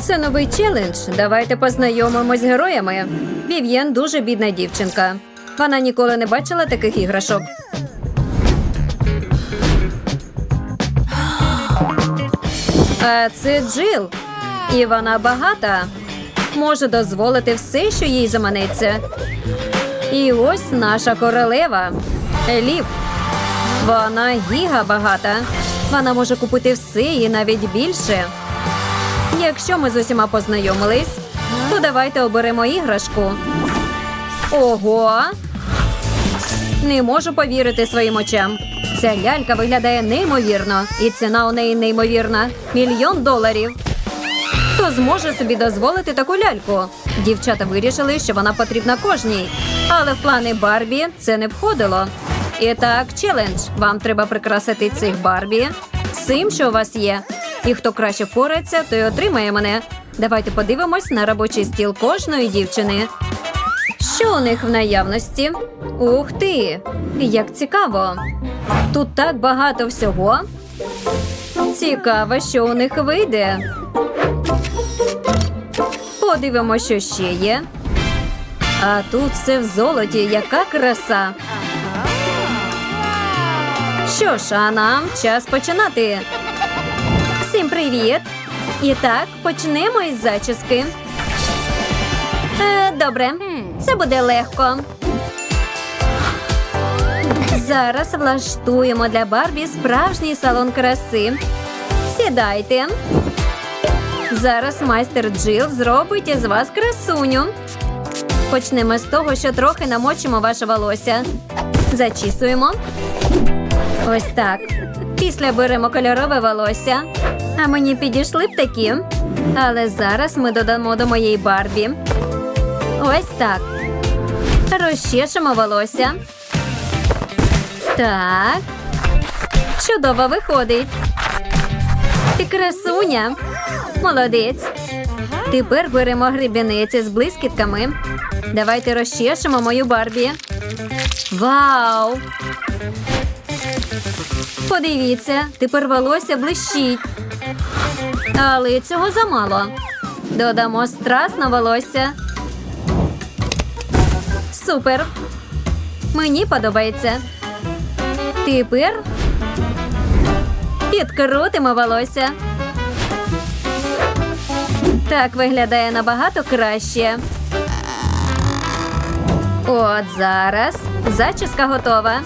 Це новий челендж. Давайте познайомимось з героями. Вів'єн дуже бідна дівчинка. Вона ніколи не бачила таких іграшок. А це Джил. І вона багата. Може дозволити все, що їй заманеться. І ось наша королева Еліп. Вона гіга багата. Вона може купити все і навіть більше. Якщо ми з усіма познайомились, то давайте оберемо іграшку. Ого! Не можу повірити своїм очам. Ця лялька виглядає неймовірно, і ціна у неї неймовірна мільйон доларів. Хто зможе собі дозволити таку ляльку? Дівчата вирішили, що вона потрібна кожній. Але в плани Барбі це не входило. І так, челендж. Вам треба прикрасити цих Барбі цим, що у вас є. І хто краще впорається, той отримає мене. Давайте подивимось на робочий стіл кожної дівчини. Що у них в наявності? Ух ти! Як цікаво! Тут так багато всього. Цікаво, що у них вийде. Подивимося, що ще є. А тут все в золоті, яка краса. Що ж, а нам час починати. Привіт! І так, почнемо із зачіски. Е, добре, це буде легко. Зараз влаштуємо для Барбі справжній салон краси. Сідайте. Зараз майстер Джил зробить із вас красуню. Почнемо з того, що трохи намочимо ваше волосся. Зачісуємо. Ось так. Після беремо кольорове волосся. А мені підійшли б такі. Але зараз ми додамо до моєї Барбі. Ось так. Розчешемо волосся. Так. Чудово виходить. Ти красуня. Молодець. Тепер беремо гребінець з блискітками. Давайте розчешемо мою Барбі. Вау! Подивіться, тепер волосся блищить. Але цього замало. Додамо страс на волосся. Супер. Мені подобається. Тепер підкрутимо волосся. Так виглядає набагато краще. От зараз зачіска готова.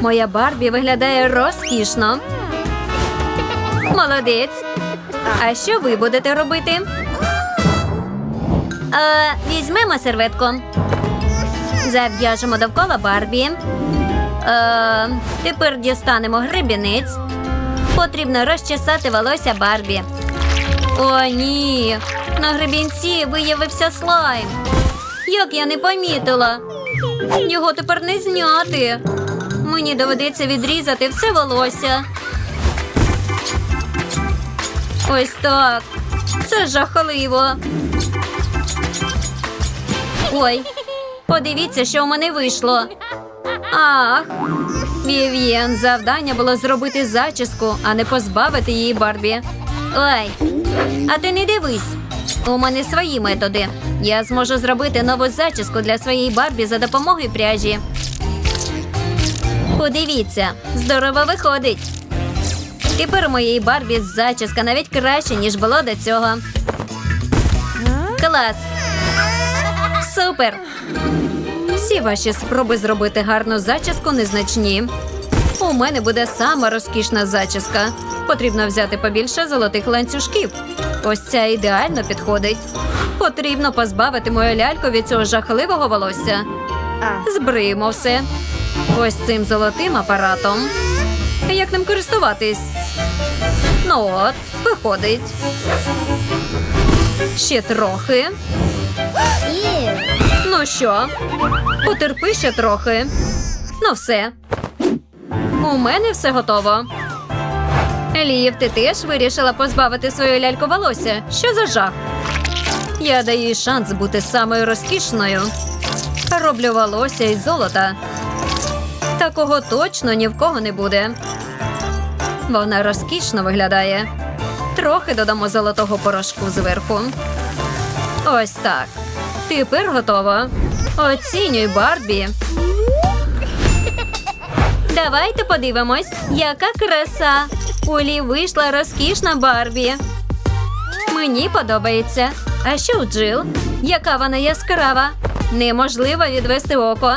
Моя Барбі виглядає розкішно. Молодець. А що ви будете робити? Е, візьмемо серветку. Зав'яжемо довкола Барбі. Е, тепер дістанемо гребінець. Потрібно розчесати волосся Барбі. О, ні. На гребінці виявився слайм. Як я не помітила. Його тепер не зняти. Мені доведеться відрізати все волосся. Ось так. Це жахливо. Ой, подивіться, що в мене вийшло. Ах, Вів'єн, завдання було зробити зачіску, а не позбавити її Барбі. Ой, а ти не дивись. У мене свої методи. Я зможу зробити нову зачіску для своєї Барбі за допомогою пряжі. Подивіться, здорово виходить. Тепер у моєї Барбі зачіска навіть краще, ніж було до цього. Клас! Супер! Всі ваші спроби зробити гарну зачіску незначні. У мене буде сама розкішна зачіска. Потрібно взяти побільше золотих ланцюжків. Ось ця ідеально підходить. Потрібно позбавити мою ляльку від цього жахливого волосся. Збриємо все. Ось цим золотим апаратом. Як ним користуватись? Ну от, виходить. Ще трохи. Ну що, потерпи ще трохи. Ну все. У мене все готово. Еліїв, ти теж вирішила позбавити свою ляльку волосся. Що за жах? Я даю їй шанс бути самою розкішною. Роблю волосся із золота. Такого точно ні в кого не буде. Вона розкішно виглядає. Трохи додамо золотого порошку зверху. Ось так. Тепер готово. Оцінюй Барбі. Давайте подивимось, яка краса. У Лі вийшла розкішна Барбі. Мені подобається. А що у Джил? Яка вона яскрава? Неможливо відвести око.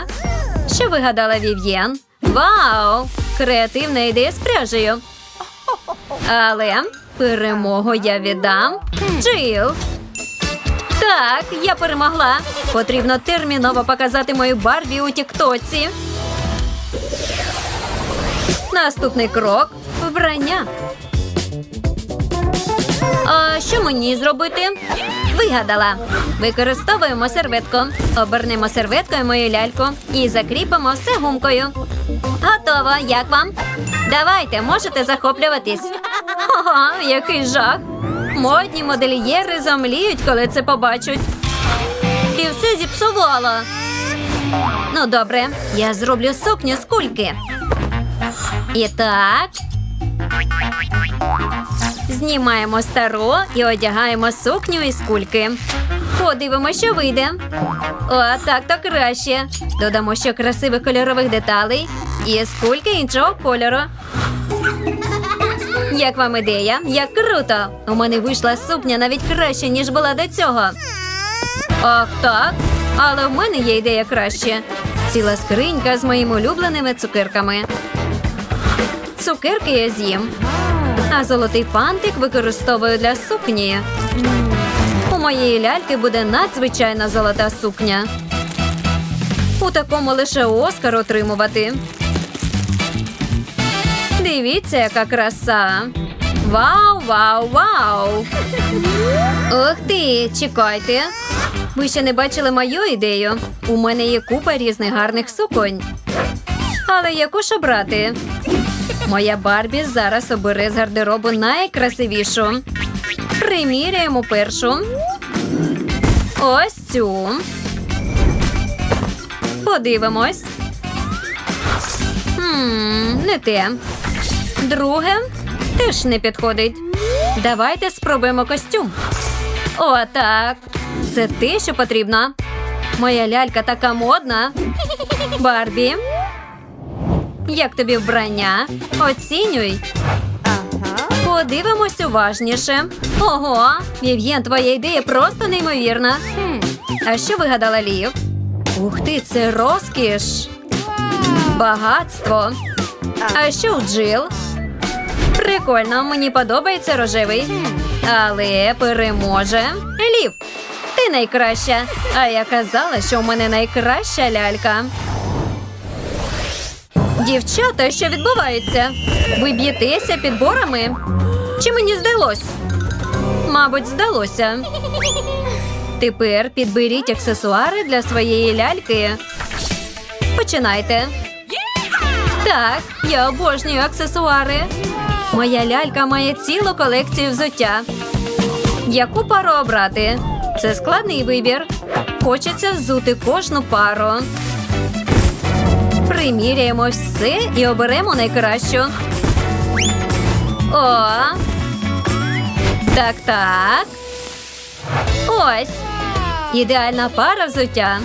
Що вигадала Вів'єн? Вау! Креативна ідея з пряжею. Але перемогу я віддам. Джил. Так, я перемогла. Потрібно терміново показати мою Барбі у Тіктоці. Наступний крок вбрання. А що мені зробити? Вигадала. Використовуємо серветку. Обернемо серветкою мою ляльку і закріпимо все гумкою. Готово, як вам? Давайте, можете захоплюватись. Ага, який жах. Модні модельєри замліють, коли це побачать. Ти все зіпсувала. Ну, добре, я зроблю сукню з кульки. І так. Знімаємо стару і одягаємо сукню із кульки. Подивимося, що вийде. О, так то краще. Додамо ще красивих кольорових деталей і з кульки іншого кольору. Як вам ідея? Як круто! У мене вийшла сукня навіть краще, ніж була до цього. Ах, так. Але в мене є ідея краще. Ціла скринька з моїми улюбленими цукерками. Цукерки я з'їм. А золотий фантик використовую для сукні. У моєї ляльки буде надзвичайна золота сукня. У такому лише Оскар отримувати. Дивіться, яка краса. Вау, вау, вау. Ух ти, чекайте. Ви ще не бачили мою ідею. У мене є купа різних гарних суконь. Але яку ж обрати? Моя Барбі зараз обере з гардеробу найкрасивішу. Приміряємо першу. Ось цю. Подивимось. Хм, не те. Друге теж не підходить. Давайте спробуємо костюм. О, так. Це те, що потрібно. Моя лялька така модна. Барбі. Як тобі вбрання? Оцінюй. Подивимось уважніше. Ого, Вів'єн, твоя ідея просто неймовірна. А що вигадала Лів? Ух ти, це розкіш. Багатство. А що у Джил? Прикольно, мені подобається рожевий. Але переможе Лів. Ти найкраща. А я казала, що у мене найкраща лялька. Дівчата, що відбувається? Ви б'єтеся підборами? Чи мені здалось? Мабуть, здалося. Тепер підберіть аксесуари для своєї ляльки. Починайте. Так, я обожнюю аксесуари. Моя лялька має цілу колекцію взуття. Яку пару обрати? Це складний вибір. Хочеться взути кожну пару. Приміряємо все і оберемо найкращу. О. Так, так. Ось. Ідеальна пара взуття.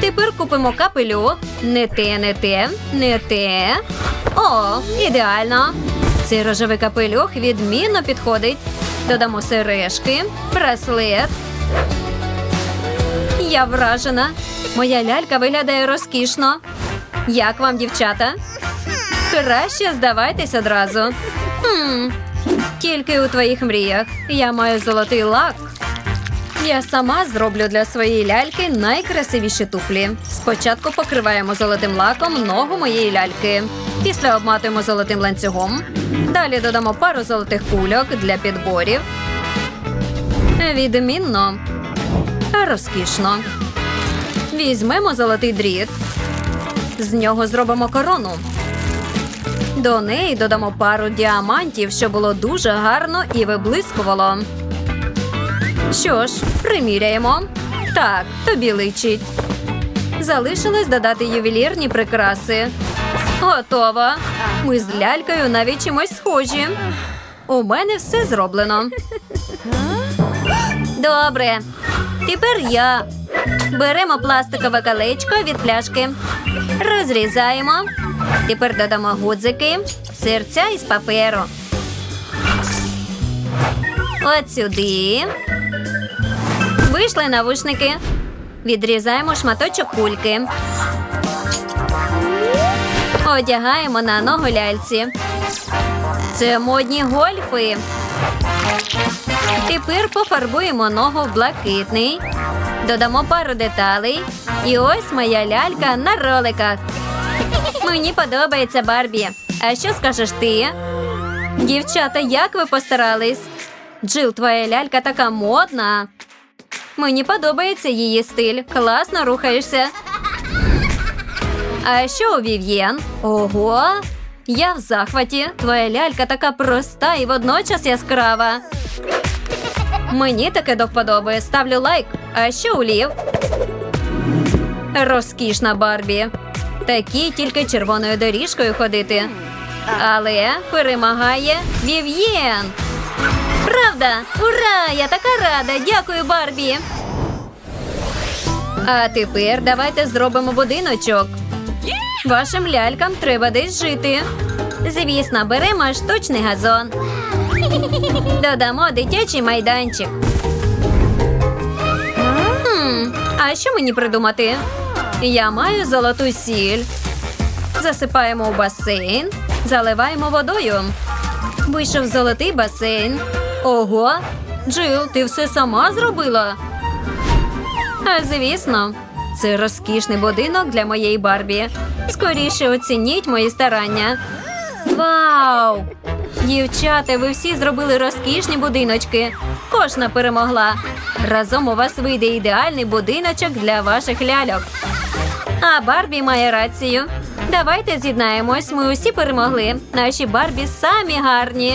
Тепер купимо капелюх. Не те, не те, не те. О, ідеально. Цей рожевий капелюх відмінно підходить. Додамо сережки, браслет. Я вражена. Моя лялька виглядає розкішно. Як вам, дівчата? Краще здавайтесь одразу. Хм, тільки у твоїх мріях. Я маю золотий лак. Я сама зроблю для своєї ляльки найкрасивіші туфлі. Спочатку покриваємо золотим лаком ногу моєї ляльки. Після обматуємо золотим ланцюгом. Далі додамо пару золотих кульок для підборів. Відмінно. Розкішно. Візьмемо золотий дріт. З нього зробимо корону. До неї додамо пару діамантів, що було дуже гарно і виблискувало. Що ж, приміряємо. Так, тобі личить. Залишилось додати ювелірні прикраси. Готово. Ми з лялькою навіть чимось схожі. У мене все зроблено. Добре. Тепер я. Беремо пластикове колечко від пляшки. Розрізаємо. Тепер додамо гудзики, серця із паперу. От сюди. Вийшли навушники. Відрізаємо шматочок кульки. Одягаємо на ногу ляльці. Це модні гольфи. Тепер пофарбуємо ногу в блакитний. Додамо пару деталей. І ось моя лялька на роликах. Мені подобається Барбі. А що скажеш ти? Дівчата, як ви постарались? Джил, твоя лялька така модна. Мені подобається її стиль. Класно рухаєшся. А що у Вів'єн? Ого! Я в захваті. Твоя лялька така проста і водночас яскрава. Мені таке до вподоби. Ставлю лайк. А що у Лів? Розкішна Барбі. Такі тільки червоною доріжкою ходити. Але перемагає Вів'єн. Правда? Ура! Я така рада! Дякую, Барбі. А тепер давайте зробимо будиночок. Вашим лялькам треба десь жити. Звісно, беремо штучний газон. Додамо дитячий майданчик. Хм, а що мені придумати? Я маю золоту сіль. Засипаємо у басейн, заливаємо водою. Вийшов золотий басейн. Ого, Джил, ти все сама зробила? А звісно, це розкішний будинок для моєї Барбі. Скоріше оцініть мої старання. Вау! Дівчата, ви всі зробили розкішні будиночки. Кожна перемогла. Разом у вас вийде ідеальний будиночок для ваших ляльок. А Барбі має рацію. Давайте з'єднаємось. Ми усі перемогли. Наші Барбі самі гарні.